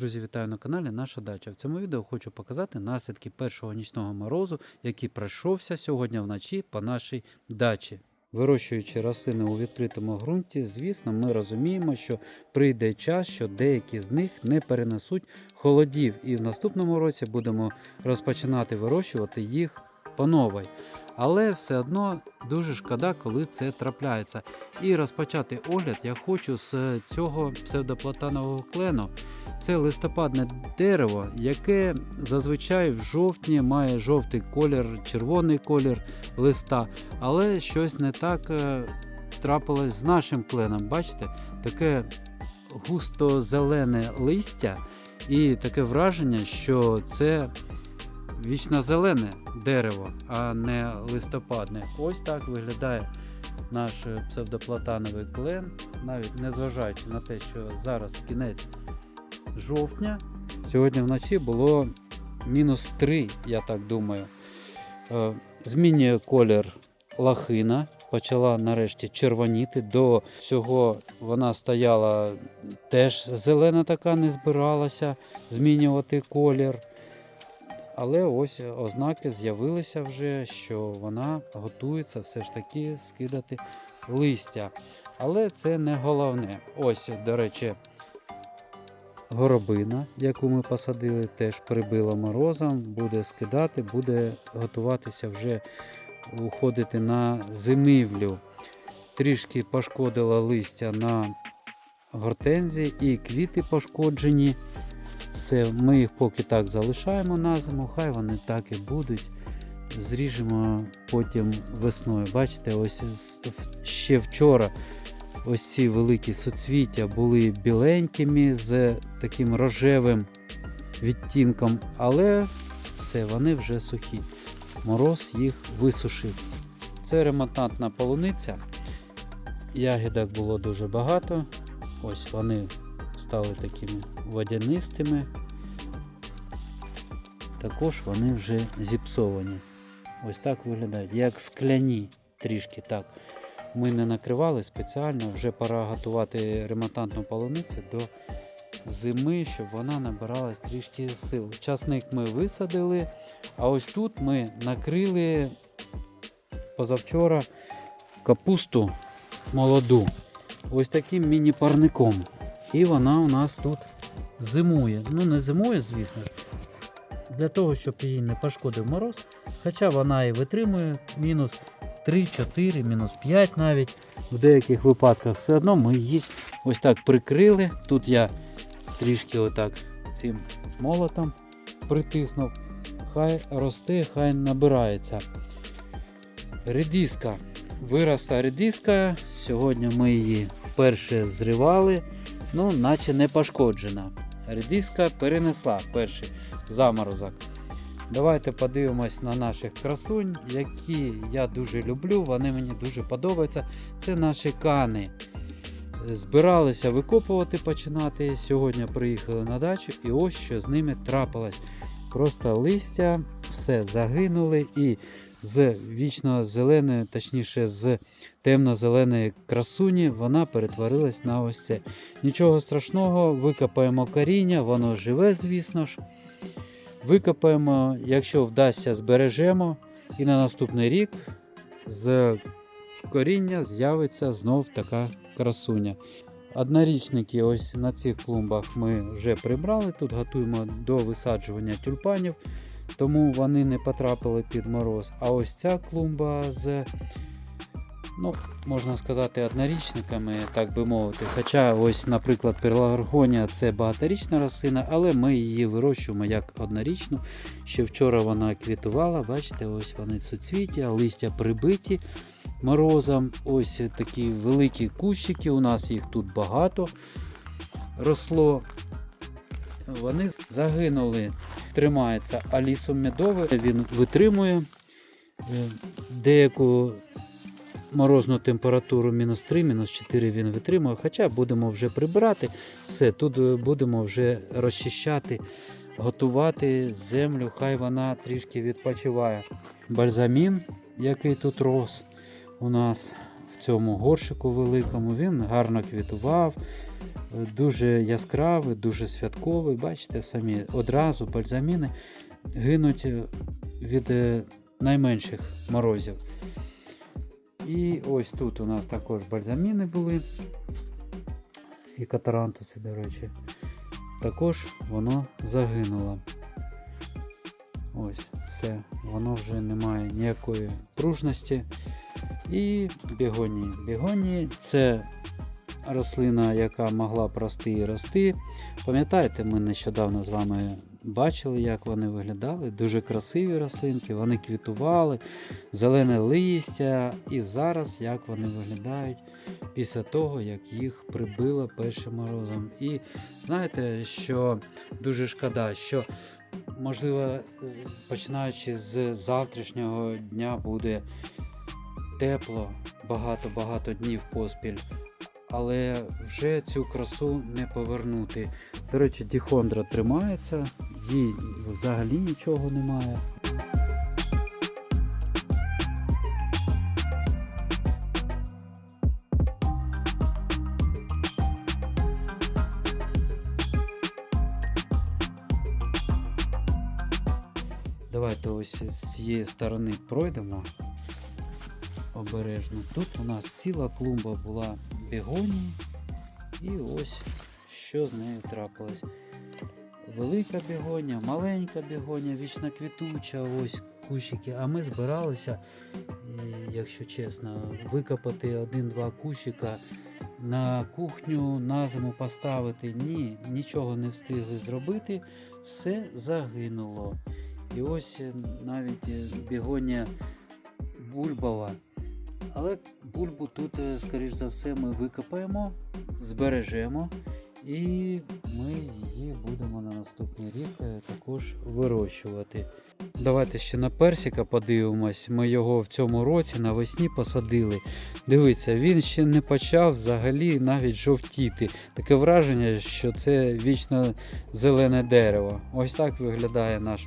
Друзі, вітаю на каналі Наша Дача. В цьому відео хочу показати наслідки першого нічного морозу, який пройшовся сьогодні вночі по нашій дачі. Вирощуючи рослини у відкритому ґрунті, звісно, ми розуміємо, що прийде час, що деякі з них не перенесуть холодів, і в наступному році будемо розпочинати вирощувати їх по новій. Але все одно дуже шкода, коли це трапляється. І розпочати огляд я хочу з цього псевдоплатанового клену. Це листопадне дерево, яке зазвичай в жовтні має жовтий колір, червоний колір листа, але щось не так е, трапилось з нашим кленом. Бачите, таке густо-зелене листя, і таке враження, що це вічно-зелене дерево, а не листопадне. Ось так виглядає наш псевдоплатановий клен, навіть незважаючи на те, що зараз кінець жовтня. Сьогодні вночі було мінус 3, я так думаю. Е, Змінює колір лахина, почала нарешті червоніти. До цього вона стояла теж зелена така, не збиралася змінювати колір. Але ось ознаки з'явилися вже, що вона готується все ж таки скидати листя. Але це не головне. Ось, до речі, горобина, яку ми посадили, теж прибила морозом, буде скидати, буде готуватися вже уходити на зимівлю. Трішки пошкодила листя на гортензії і квіти пошкоджені. Все, ми їх поки так залишаємо на зиму, хай вони так і будуть. Зріжемо потім весною. Бачите, ось ще вчора ось ці великі соцвіття були біленькими з таким рожевим відтінком, але все, вони вже сухі. Мороз їх висушив. Це ремонтантна полуниця. Ягідок було дуже багато. Ось вони стали такими водянистими. Також вони вже зіпсовані. Ось так виглядають, як скляні трішки так. Ми не накривали спеціально, вже пора готувати ремонтантну полуницю до зими, щоб вона набиралась трішки сил. Часник ми висадили, а ось тут ми накрили позавчора капусту молоду. Ось таким міні-парником. І вона у нас тут зимує. Ну, не зимує, звісно. Для того, щоб її не пошкодив мороз. Хоча вона і витримує мінус 3, 4, мінус 5 навіть. В деяких випадках все одно ми її ось так прикрили. Тут я трішки отак цим молотом притиснув. Хай росте, хай набирається. Редиска. Виросла редиска. Сьогодні ми її вперше зривали, ну, наче не пошкоджена. Редиска перенесла перший заморозок. Давайте подивимось на наших красунь, які я дуже люблю, вони мені дуже подобаються. Це наші кани. Збиралися викопувати починати. Сьогодні приїхали на дачу і ось що з ними трапилось. Просто листя, все загинули і з вічно-зеленої, точніше з темно-зеленої красуні, вона перетворилась на ось це. Нічого страшного, викопаємо коріння, воно живе, звісно ж. Викопаємо, якщо вдасться, збережемо. І на наступний рік з коріння з'явиться знов така красуня. Однорічники ось на цих клумбах ми вже прибрали. Тут готуємо до висаджування тюльпанів, тому вони не потрапили під мороз. А ось ця клумба з, ну, можна сказати, однорічниками, так би мовити. Хоча, ось, наприклад, пеларгонія це багаторічна рослина, але ми її вирощуємо як однорічну. Ще вчора вона квітувала, бачите, ось вони суцвіття, листя прибиті морозом. Ось такі великі кущики, у нас їх тут багато росло. Вони загинули, тримається алісом медовий, він витримує е, деяку морозну температуру мінус 3, мінус 4 він витримує. Хоча будемо вже прибирати все, тут е, будемо вже розчищати, готувати землю, хай вона трішки відпочиває. Бальзамін, який тут рос у нас в цьому горщику великому, він гарно квітував. Дуже яскравий, дуже святковий. Бачите, самі одразу бальзаміни гинуть е, від е, найменших морозів. І ось тут у нас також бальзаміни були. І катарантуси, до речі. Також воно загинуло. Ось, все, воно вже не має ніякої пружності. І бігонії. Бігонії це рослина, яка могла б рости і рости. Пам'ятаєте, ми нещодавно з вами бачили, як вони виглядали. Дуже красиві рослинки, вони квітували, зелене листя. І зараз як вони виглядають після того, як їх прибило першим морозом. І знаєте, що дуже шкода, що можливо, починаючи з завтрашнього дня буде тепло багато-багато днів поспіль. Але вже цю красу не повернути. До речі, діхондра тримається, їй взагалі нічого немає. Давайте ось з цієї сторони пройдемо обережно. Тут у нас ціла клумба була бігонії. І ось що з нею трапилось. Велика бігонія, маленька бігонія, вічно квітуча, ось кущики. А ми збиралися, якщо чесно, викопати один-два кущика на кухню на зиму поставити. Ні, нічого не встигли зробити, все загинуло. І ось е, навіть е, бігонія бульбова. Але бульбу тут, е, скоріш за все, ми викопаємо, збережемо і ми її будемо на наступний рік е, також вирощувати. Давайте ще на персика подивимось. Ми його в цьому році навесні посадили. Дивіться, він ще не почав взагалі навіть жовтіти. Таке враження, що це вічно зелене дерево. Ось так виглядає наш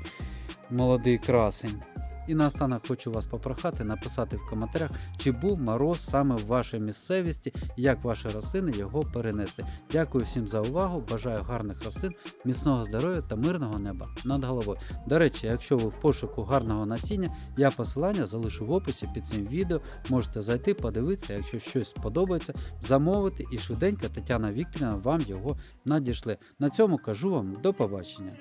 молодий красень. І наостанок хочу вас попрохати написати в коментарях, чи був мороз саме в вашій місцевості, як ваші рослини його перенесли. Дякую всім за увагу. Бажаю гарних рослин, міцного здоров'я та мирного неба над головою. До речі, якщо ви в пошуку гарного насіння, я посилання залишу в описі під цим відео. Можете зайти, подивитися, якщо щось сподобається, замовити і швиденько Тетяна Вікторівна вам його надішле. На цьому кажу вам до побачення.